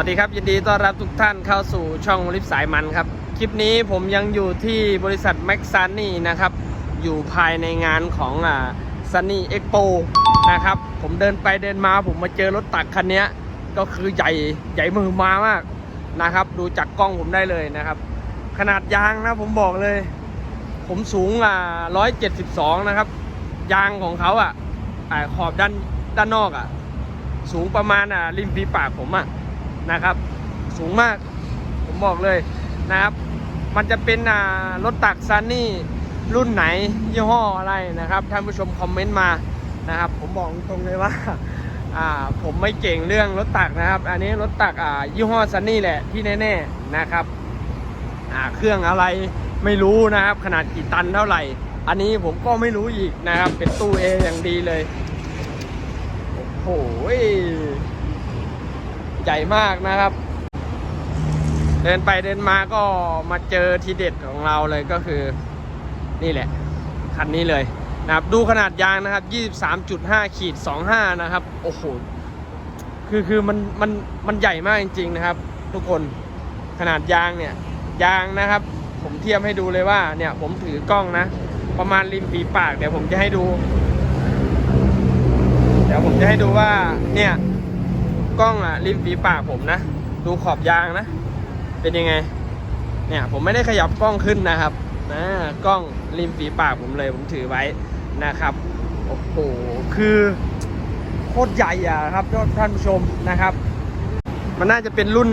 วัสดีครับยินดีต้อนรับทุกท่านเข้าสู่ช่องลิฟสายมันครับ คลิปนี้ผมยังอยู่ที่บริษัทแม็กซ n นี่นะครับ อยู่ภายในงานของอ่าซันนี่เอ็กโปนะครับ ผมเดินไปเดินมาผมมาเจอรถตักคันนี้ก็คือใหญ่ใหญ่มือมามากนะครับ ดูจากกล้องผมได้เลยนะครับ ขนาดยางนะผมบอกเลย ผมสูงอ่า172นะครับ ยางของเขาอะขอบด้านด้านนอกอะ สูงประมาณอ่าริมฝีปากผมอะ นะครับ สูงมากผมบอกเลยนะครับ มันจะเป็นรถตักซันนี่รุ่นไหนยี่ห้ออะไรนะครับ ท่านผู้ชมคอมเมนต์มานะครับ ผมบอกตรงเลยว่าผมไม่เก่งเรื่องรถตักนะครับ อันนี้รถตักยี่ห้อซันนี่แหละที่แน่ๆนะครับเครื่องอะไรไม่รู้นะครับ ขนาดกี่ตันเท่าไหร่ อันนี้ผมก็ไม่รู้อีกนะครับ เป็นตู้เออย่างดีเลย โอ้โห ใหญ่มากนะครับ เดินไปเดินมาก็มาเจอทีเด็ดของเราเลยก็คือนี่แหละ คันนี้เลยนะครับดูขนาดยางนะครับ 23.5ขีด25 นะครับ โอ้โห คือคือมันมันมันใหญ่มากจริง ๆ นะครับ ทุกคนขนาดยางเนี่ย ยางนะครับ ผมเทียบให้ดูเลยว่าเนี่ยผมถือกล้องนะ ประมาณริมฝีปาก เดี๋ยวผมจะให้ดู เดี๋ยวผมจะให้ดูว่าเนี่ย กล้องอะริมฝีปากผมนะ ดูขอบยางนะ เป็นยังไง เนี่ยผมไม่ได้ขยับกล้องขึ้นนะครับนะกล้องริมฝีปากผมเลยผมถือไว้นะครับโอ้โหคือโคตรใหญ่อะครับท่านผู้ชมนะครับ มันน่าจะเป็นรุ่น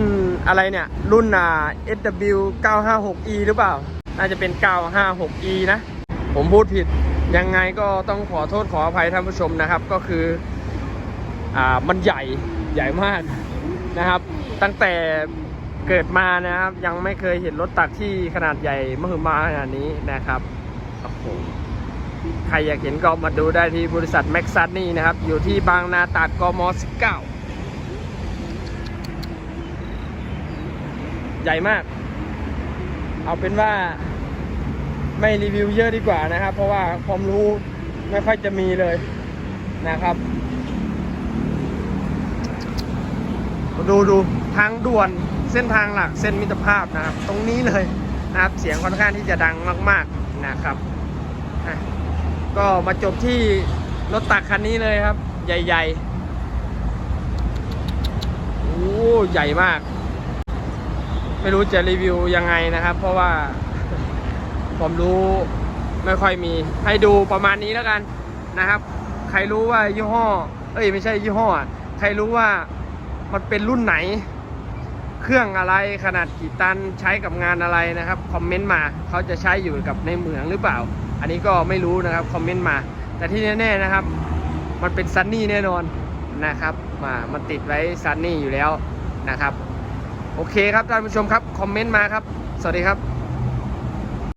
อะไรเนี่ย รุ่นอ่า SW 956E หรือเปล่า น่าจะเป็น 956E นะ ผมพูดผิดยังไงก็ต้องขอโทษขออภัยท่านผู้ชมนะครับ ก็คืออ่ามันใหญ่ ใหญ่มากนะครับ ตั้งแต่เกิดมานะครับ ยังไม่เคยเห็นรถตักที่ขนาดใหญ่มหึมาขนาดนี้นะครับโอ้โหใครอยากเห็นก็มาดูได้ที่บริษัทแม็กซัสนี่นะครับ อยู่ที่บางนาตาดกม19ใหญ่มาก เอาเป็นว่าไม่รีวิวเยอะดีกว่านะครับ เพราะว่าความรู้ไม่ค่อยจะมีเลยนะครับ ดูดูทางด่วนเส้นทางหลักเส้นมิตรภาพนะครับ ตรงนี้เลยนะครับเสียงค่อนข้างที่จะดังมาก ๆนะครับก็มาจบที่รถตักคันนี้เลยครับ ใหญ่ๆโอ้ใหญ่มาก ไม่รู้จะรีวิวยังไงนะครับ เพราะว่าผมรู้ไม่ค่อยมี ให้ดูประมาณนี้แล้วกันนะครับ ใครรู้ว่ายี่ห้อ เอ้ยไม่ใช่ยี่ห้อ ใครรู้ว่า มันเป็นรุ่นไหน เครื่องอะไรขนาดกี่ตันใช้กับงานอะไรนะครับคอมเมนต์มาเขาจะใช้อยู่กับในเมืองหรือเปล่า อันนี้ก็ไม่รู้นะครับคอมเมนต์มา แต่ที่แน่ๆนะครับ มันเป็นซันนี่แน่นอนนะครับมามันติดไว้ซันนี่อยู่แล้วนะครับ โอเคครับท่านผู้ชมครับ คอมเมนต์มาครับ สวัสดีครับ